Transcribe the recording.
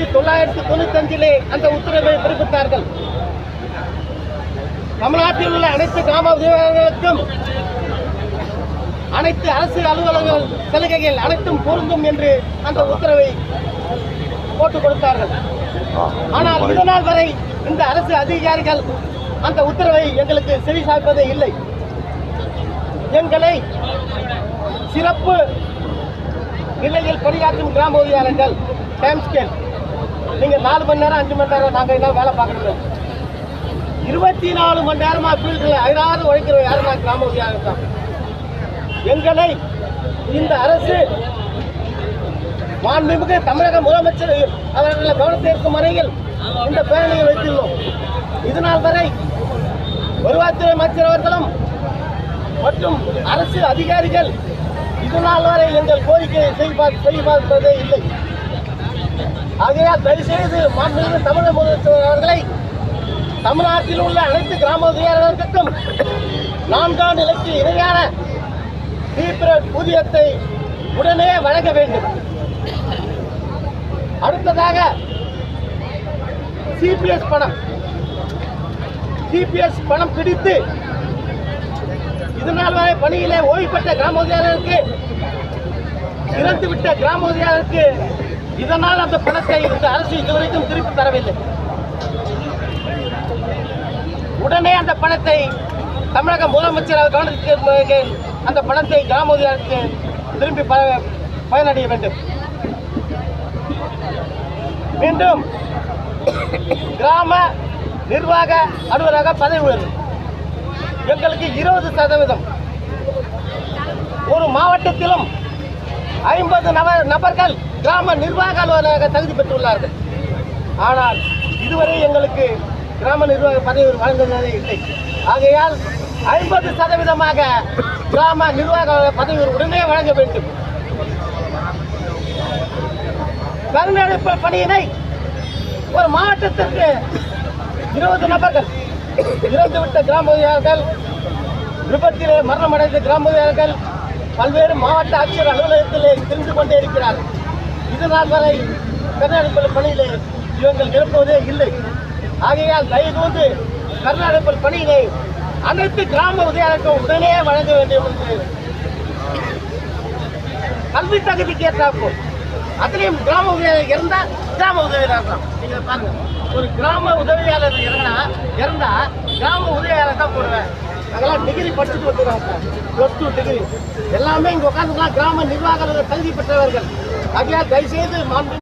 ஆயிரத்தி தொள்ளாயிரத்தி தொண்ணூத்தஞ்சிலே அந்த உத்தரவை பிறப்பித்தார்கள். தமிழ்நாட்டில் உள்ள அனைத்து கிராம உதவியாளர்களுக்கும் அனைத்து அரசு அலுவலகங்கள் சலுகைகள் அனைத்தும் பொருந்தும் என்று அந்த உத்தரவை போட்டுக் கொடுத்தார்கள். ஆனால் இதனால் வரை இந்த அரசு அதிகாரிகள் அந்த உத்தரவை எங்களுக்கு செவி சாய்ப்பதே இல்லை. எங்களை சிறப்பு நிலையில் பணியாற்றும் கிராம உதவியாளர்கள் டைம் ஸ்கேல் நீங்க நாலு மணி நேரம் அஞ்சு மணி நேரம் நாங்க என்ன வேலை பார்க்கறது. இருபத்தி நாலு மணி நேரமா ஃபீல்டில் அயராது உழைக்கிற யாருன்னா கிராம உதவியாளர் எங்களை இந்த அரசு மாண்புமிகு தமிழக முதலமைச்சர் அவர்களை கவனத்தில் இருக்கும் வரையில் இந்த பேரணியை வைத்துள்ளோம். இதனால் வரை வருவாய்த்துறை அமைச்சர் அவர்களும் மற்றும் அரசு அதிகாரிகள் இதனால் வரை எங்கள் கோரிக்கையை செய்து செய்து பார்ப்பதே இல்லை. ஆகையால் தயவுசெய்து மாண்புமிகு தமிழக முதலமைச்சர் அவர்களை தமிழ்நாட்டில் உள்ள அனைத்து கிராம உதவியாளர்களுக்கும் நான்காம் நிலைக்கு இணையான தீவிர ஊதியத்தை உடனே வழங்க வேண்டும். அடுத்ததாக சிபிஎஸ் பணம். சிபிஎஸ் பணம் பிடித்து இதனால் வரை பணியிலே ஓய்வு பெற்ற கிராம உதவியாளருக்கு இறந்துவிட்ட கிராம உதவியாளருக்கு இதனால் அந்த பணத்தை இந்த அரசு இதுவரைக்கும் திருப்பி தரவில்லை. உடனே அந்த பணத்தை தமிழக முதலமைச்சர் கவனத்திற்கு அந்த பணத்தை கிராம அரசு திரும்பி பயனடைய வேண்டும். மீண்டும் கிராம நிர்வாக அலுவலக பதவி உயர்வு. எங்களுக்கு இருபது சதவீதம். ஒரு மாவட்டத்திலும் ஐம்பது நபர் நபர்கள் கிராம நிர்வாக அலுவலராக தகுதி பெற்றுள்ளார்கள். ஆனால் இதுவரை எங்களுக்கு கிராம நிர்வாக பதவி வழங்குவதே இல்லை. ஆகையால் ஐம்பது சதவீதமாக கிராம நிர்வாக பதவி உடனே வழங்க வேண்டும். கருணடைப்பு பணியினை ஒரு மாவட்டத்திற்கு இருபது நபர்கள் இறந்துவிட்ட கிராம உதவியாளர்கள் விபத்திலே மரணமடைந்த கிராம உதவியாளர்கள் பல்வேறு மாவட்ட ஆட்சியர் அலுவலகத்திலே தெரிந்து கொண்டே இருக்கிறார்கள் இதனால் வரை கர்நாடகப்பல் பணியிலே இவங்கள் நிரப்புவதே இல்லை. ஆகையால் தயவுகூர்ந்து கர்நாடகப்பல் பணியினை அனைத்து கிராம உதவியாளருக்கும் உடனே வழங்க வேண்டும் என்று கல்வி தகுதிக்கு ஏற்றாப்போம் அதுலேயும் கிராம உதவியாளர் இருந்தால் கிராம உதவியாளர் தான். நீங்கள் பாருங்கள் ஒரு கிராம உதவியாளர் இறங்கினா இறந்தா கிராம உதவியாளர் தான் போடுவேன். அதெல்லாம் டிகிரி படிச்சுட்டு வந்துடுறாங்க ப்ளஸ் டூ டிகிரி எல்லாமே இங்கே உட்காந்துலாம் கிராம நிர்வாக தகுதி பெற்றவர்கள். ஆகையால் தயவுசெய்து மாண்பு